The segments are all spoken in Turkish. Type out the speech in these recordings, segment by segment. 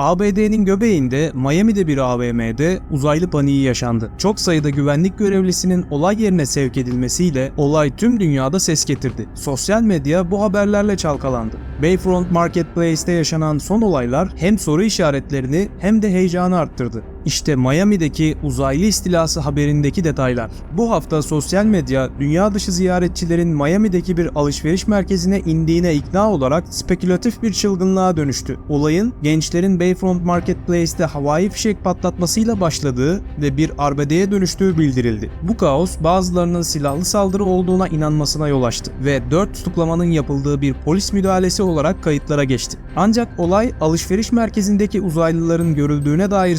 ABD'nin göbeğinde Miami'de bir AVM'de uzaylı paniği yaşandı. Çok sayıda güvenlik görevlisinin olay yerine sevk edilmesiyle olay tüm dünyada ses getirdi. Sosyal medya bu haberlerle çalkalandı. Bayfront Marketplace'te yaşanan son olaylar hem soru işaretlerini hem de heyecanı arttırdı. İşte Miami'deki uzaylı istilası haberindeki detaylar. Bu hafta sosyal medya dünya dışı ziyaretçilerin Miami'deki bir alışveriş merkezine indiğine ikna olarak spekülatif bir çılgınlığa dönüştü. Olayın gençlerin Bayfront Marketplace'te havai fişek patlatmasıyla başladığı ve bir arbedeye dönüştüğü bildirildi. Bu kaos bazılarının silahlı saldırı olduğuna inanmasına yol açtı ve 4 tutuklamanın yapıldığı bir polis müdahalesi olarak kayıtlara geçti. Ancak olay alışveriş merkezindeki uzaylıların görüldüğüne dair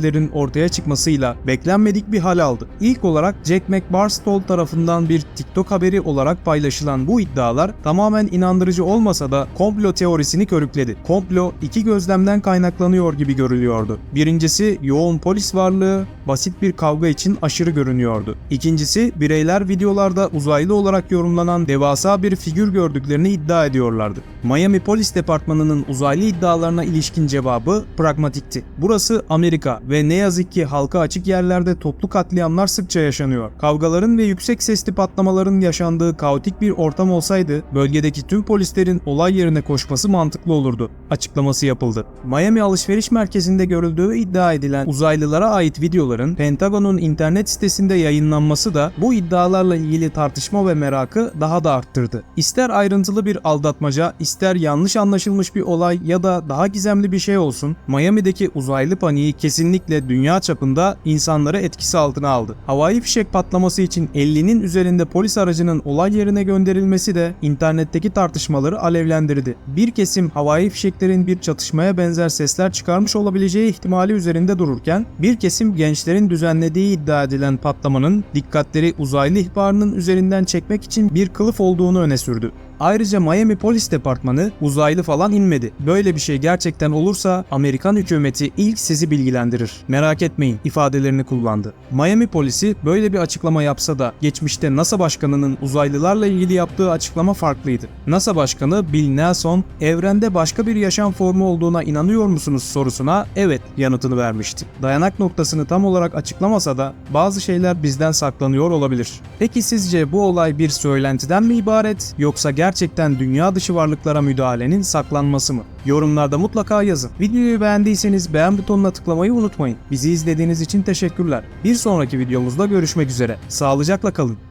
söylentilerin ortaya çıkmasıyla beklenmedik bir hal aldı. İlk olarak Jack McBarstow tarafından bir TikTok haberi olarak paylaşılan bu iddialar tamamen inandırıcı olmasa da komplo teorisini körükledi. Komplo iki gözlemden kaynaklanıyor gibi görülüyordu. Birincisi yoğun polis varlığı basit bir kavga için aşırı görünüyordu. İkincisi bireyler videolarda uzaylı olarak yorumlanan devasa bir figür gördüklerini iddia ediyorlardı. Miami Polis Departmanı'nın uzaylı iddialarına ilişkin cevabı pragmatikti. Burası Amerika ve ne yazık ki halka açık yerlerde toplu katliamlar sıkça yaşanıyor. Kavgaların ve yüksek sesli patlamaların yaşandığı kaotik bir ortam olsaydı bölgedeki tüm polislerin olay yerine koşması mantıklı olurdu. Açıklaması yapıldı. Miami alışveriş merkezinde görüldüğü iddia edilen uzaylılara ait videoların Pentagon'un internet sitesinde yayınlanması da bu iddialarla ilgili tartışma ve merakı daha da arttırdı. İster ayrıntılı bir aldatmaca, ister yanlış anlaşılmış bir olay ya da daha gizemli bir şey olsun, Miami'deki uzaylı paniği kesinlikle dünya çapında insanları etkisi altına aldı. Havai fişek patlaması için 50'nin üzerinde polis aracının olay yerine gönderilmesi de internetteki tartışmaları alevlendirdi. Bir kesim havai fişeklerin bir çatışmaya benzer sesler çıkarmış olabileceği ihtimali üzerinde dururken, bir kesim gençlerin düzenlediği iddia edilen patlamanın dikkatleri uzaylı ihbarının üzerinden çekmek için bir kılıf olduğunu öne sürdü. Ayrıca Miami Polis Departmanı uzaylı falan inmedi. Böyle bir şey gerçekten olursa Amerikan hükümeti ilk sizi bilgilendirir. Merak etmeyin ifadelerini kullandı. Miami polisi böyle bir açıklama yapsa da geçmişte NASA başkanının uzaylılarla ilgili yaptığı açıklama farklıydı. NASA başkanı Bill Nelson evrende başka bir yaşam formu olduğuna inanıyor musunuz sorusuna evet yanıtını vermişti. Dayanak noktasını tam olarak açıklamasa da bazı şeyler bizden saklanıyor olabilir. Peki sizce bu olay bir söylentiden mi ibaret yoksa gerçekten dünya dışı varlıklara müdahalenin saklanması mı? Yorumlarda mutlaka yazın. Videoyu beğendiyseniz beğen butonuna tıklamayı unutmayın. Bizi izlediğiniz için teşekkürler. Bir sonraki videomuzda görüşmek üzere. Sağlıcakla kalın.